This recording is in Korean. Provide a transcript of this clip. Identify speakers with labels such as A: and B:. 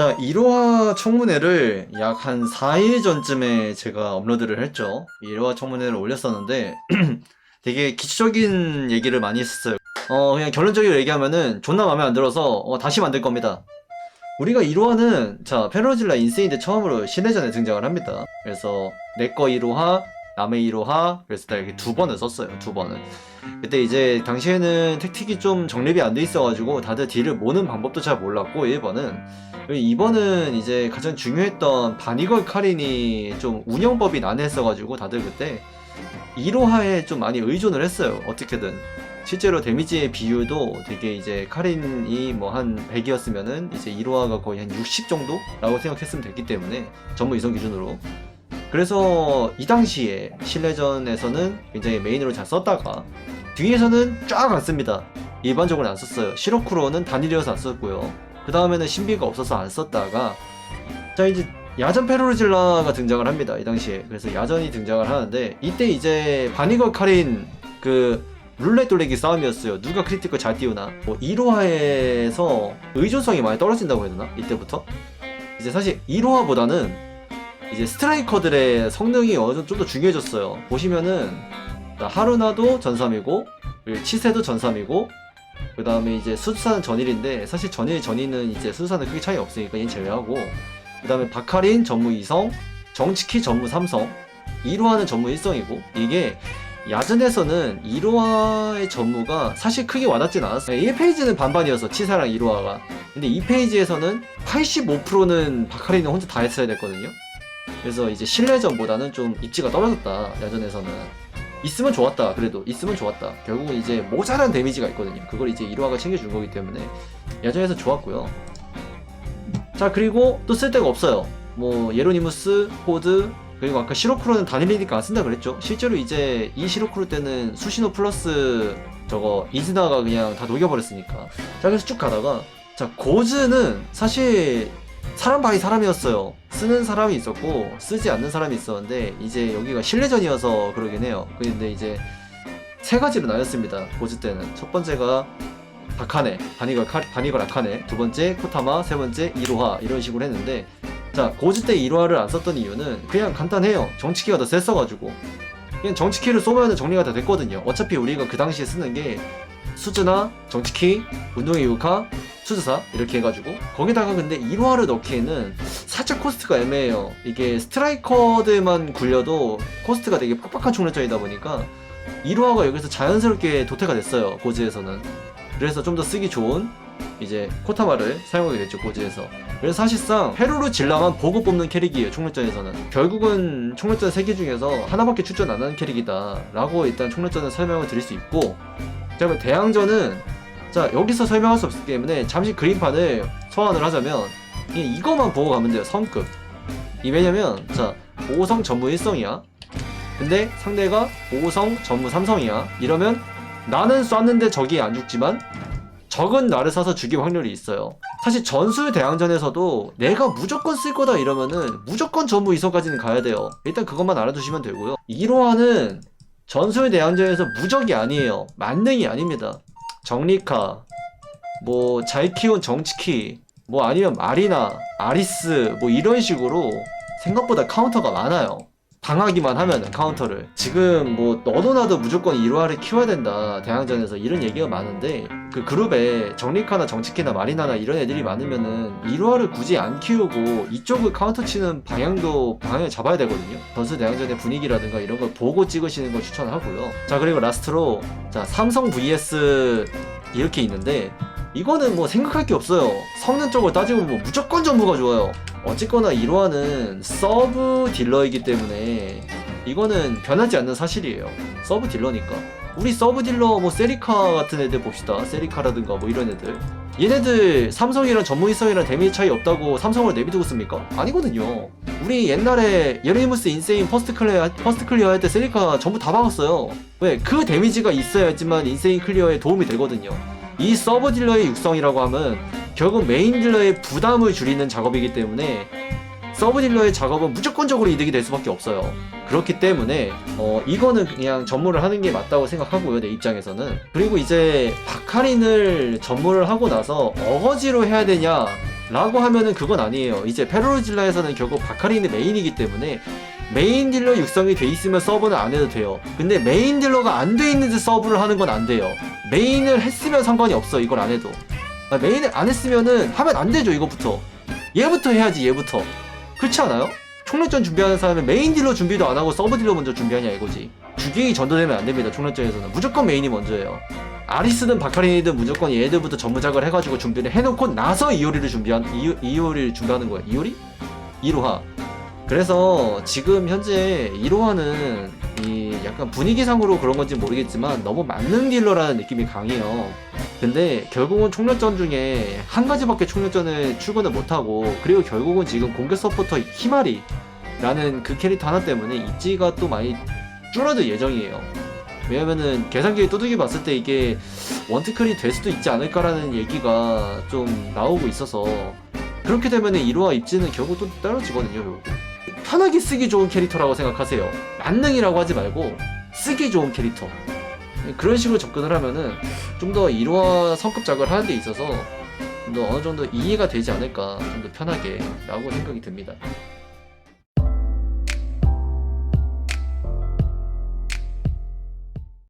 A: 자, 1호화 청문회를 약 한 4일 전쯤에 제가 업로드를 했죠. 1호화 청문회를 올렸었는데, 되게 기초적인 얘기를 많이 했었어요. 어, 그냥 결론적으로 얘기하면은 존나 마음에 안 들어서, 어, 다시 만들 겁니다. 우리가 1호화는, 자, 페로질라 인세이드 처음으로 신내전에 등장을 합니다. 그래서, 내꺼 1호화, 남의 1호화, 그래서 다 이렇게 두 번을 썼어요. 두 번을. 그때 이제 당시에는 택틱이 좀 정립이 안 돼 있어가지고 다들 딜을 모는 방법도 잘 몰랐고 1번은 2번은 이제 가장 중요했던 바니걸 카린이 좀 운영법이 난해했어가지고 다들 그때 1호화에 좀 많이 의존을 했어요 어떻게든 실제로 데미지의 비율도 되게 이제 카린이 뭐 한 100이었으면은 이제 1호화가 거의 한 60 정도라고 생각했으면 됐기 때문에 전부 이성 기준으로 그래서 이 당시에 실내전에서는 굉장히 메인으로 잘 썼다가 뒤에서는 쫙 안 씁니다. 일반적으로 안 썼어요. 시로쿠로는 단일이어서 안 썼고요. 그 다음에는 신비가 없어서 안 썼다가 자 이제 야전 페로르질라가 등장을 합니다. 이 당시에 그래서 야전이 등장을 하는데 이때 이제 바니걸 카린 그 룰렛 돌리기 싸움이었어요. 누가 크리티컬 잘 띄우나. 뭐 1호화에서 의존성이 많이 떨어진다고 해야 되나? 이때부터? 이제 사실 1호화보다는 이제 스트라이커들의 성능이 어느 정도 좀 더 중요해졌어요. 보시면은 하루나도 전삼이고 치세도 전삼이고 그 다음에 이제 수사는 전일인데 사실 전일 전이는 이제 수사는 크게 차이 없으니까 얘는 제외하고 그 다음에 바카린 전무 2성 정치키 전무 3성 1호화는 전무 1성이고 이게 야전에서는 1호화의 전무가 사실 크게 와닿진 않았어요. 1페이지는 반반이어서 치사랑 1호화가. 근데 2페이지에서는 85%는 바카린은 혼자 다 했어야 됐거든요 그래서 이제 실내전보다는 좀 입지가 떨어졌다 야전에서는. 있으면 좋았다 그래도. 있으면 좋았다. 결국은 이제 모자란 데미지가 있거든요. 그걸 이제 1화가 챙겨준 거기 때문에 야전에서 좋았고요. 자 그리고 또 쓸 데가 없어요. 뭐 예로니무스 호드 그리고 아까 시로크로는 단일이니까 안 쓴다 그랬죠? 실제로 이제 이 시로크로 때는 수시노 플러스 저거 이즈나가 그냥 다 녹여버렸으니까. 자 그래서 쭉 가다가 자 고즈는 사실 사람 바이 사람이었어요. 쓰는 사람이 있었고 쓰지 않는 사람이 있었는데 이제 여기가 실내전이어서 그러긴 해요. 근데 이제 세 가지로 나눴습니다. 고즈 때는 첫 번째가 바카네, 바니걸 카, 바니걸 아카네, 두 번째 코타마, 세 번째 이로하 이런 식으로 했는데 자 고즈 때 이로하를 안 썼던 이유는 그냥 간단해요. 정치키가 더 셌어가지고 그냥 정치키를 쏘면 정리가 다 됐거든요. 어차피 우리가 그 당시에 쓰는 게 수즈나 정치키, 운동의 유카, 수즈사 이렇게 해가지고 거기다가 근데 1화를 넣기에는 살짝 코스트가 애매해요. 이게 스트라이커들만 굴려도 코스트가 되게 팍팍한 총력전이다 보니까 1화가 여기서 자연스럽게 도태가 됐어요 고즈에서는. 그래서 좀 더 쓰기 좋은 이제 코타마를 사용하게 됐죠 고즈에서. 그래서 사실상 페루르 질라만 보고 뽑는 캐릭이에요 총력전에서는. 결국은 총력전 3개 중에서 하나밖에 출전 안 하는 캐릭이다 라고 일단 총력전을 설명을 드릴 수 있고 자 그러면 대항전은 자 여기서 설명할 수 없기 때문에 잠시 그림판을 소환을 하자면 그냥 이거만 보고 가면 돼요 성급. 이 왜냐면 자 5성 전무 1성이야. 근데 상대가 5성 전무 3성이야. 이러면 나는 쐈는데 적이 안 죽지만 적은 나를 쏴서 죽일 확률이 있어요. 사실 전술 대항전에서도 내가 무조건 쓸 거다 이러면은 무조건 전무 2성까지는 가야 돼요. 일단 그것만 알아두시면 되고요. 1호화는 전술 대항전에서 무적이 아니에요. 만능이 아닙니다 정리카, 뭐 잘 키운 정치키, 뭐 아니면 마리나, 아리스, 뭐 이런 식으로 생각보다 카운터가 많아요. 당하기만 하면 카운터를. 지금 뭐 너도 나도 무조건 1화를 키워야 된다 대항전에서 이런 얘기가 많은데 그 그룹에 정리카나 정치키나 마리나나 이런 애들이 많으면은 1화를 굳이 안 키우고 이쪽을 카운터 치는 방향도 방향을 잡아야 되거든요. 전수 대항전의 분위기라든가 이런 걸 보고 찍으시는 걸 추천하고요. 자 그리고 라스트로 자 삼성 vs 이렇게 있는데 이거는 뭐 생각할 게 없어요. 성능 쪽을 따지고 뭐 무조건 전부가 좋아요 어쨌거나 1화는 서브 딜러이기 때문에 이거는 변하지 않는 사실이에요. 서브 딜러니까. 우리 서브 딜러 뭐 세리카 같은 애들 봅시다. 세리카라든가 뭐 이런 애들. 얘네들 삼성이랑 전무이성이랑 데미지 차이 없다고 삼성을 내비두고 씁니까? 아니거든요. 우리 옛날에 예르니무스 인세인 퍼스트 클리어, 퍼스트 클리어 할 때 세리카 전부 다 박았어요. 왜? 그 데미지가 있어야지만 인세인 클리어에 도움이 되거든요. 이 서브 딜러의 육성이라고 하면 결국 메인 딜러의 부담을 줄이는 작업이기 때문에 서브 딜러의 작업은 무조건적으로 이득이 될 수밖에 없어요. 그렇기 때문에 어 이거는 그냥 전무를 하는 게 맞다고 생각하고요 내 입장에서는 그리고 이제 바카린을 전무를 하고 나서 어거지로 해야 되냐 라고 하면은 그건 아니에요. 이제 페로르질라에서는 결국 바카린이 메인이기 때문에 메인 딜러 육성이 돼 있으면 서브는 안 해도 돼요. 근데 메인 딜러가 안 돼 있는데 서브를 하는 건 안 돼요. 메인을 했으면 상관이 없어. 이걸 안 해도. 아, 메인을 안 했으면은 하면 안 되죠. 이거부터. 얘부터 해야지. 얘부터. 그렇지 않아요? 총력전 준비하는 사람은 메인 딜러 준비도 안 하고 서브 딜러 먼저 준비하냐 이거지. 주기행이 전도되면 안 됩니다. 총력전에서는 무조건 메인이 먼저예요. 아리스든 바카린이든 무조건 얘들부터 전무작을 해가지고 준비를 해놓고 나서 이오리를 준비한 이, 이오리를 준비하는 거야. 이오리? 이로하. 그래서 지금 현재 이로하는 이 약간 분위기상으로 그런 건지 모르겠지만 너무 만능 딜러라는 느낌이 강해요. 근데 결국은 총력전 중에 한 가지밖에 총력전을 출근을 못하고 그리고 결국은 지금 공격 서포터 히마리라는 그 캐릭터 하나 때문에 입지가 또 많이 줄어들 예정이에요. 왜냐면은 계산기에 두둑이 봤을 때 이게 원티클이 될 수도 있지 않을까라는 얘기가 좀 나오고 있어서 그렇게 되면은 이로와 입지는 결국 또 떨어지거든요. 결국. 편하게 쓰기 좋은 캐릭터라고 생각하세요. 만능이라고 하지 말고 쓰기 좋은 캐릭터. 그런 식으로 접근을 하면은 좀 더 이로와 성급작을 하는 데 있어서 좀 더 어느 정도 이해가 되지 않을까 좀 더 편하게 라고 생각이 듭니다.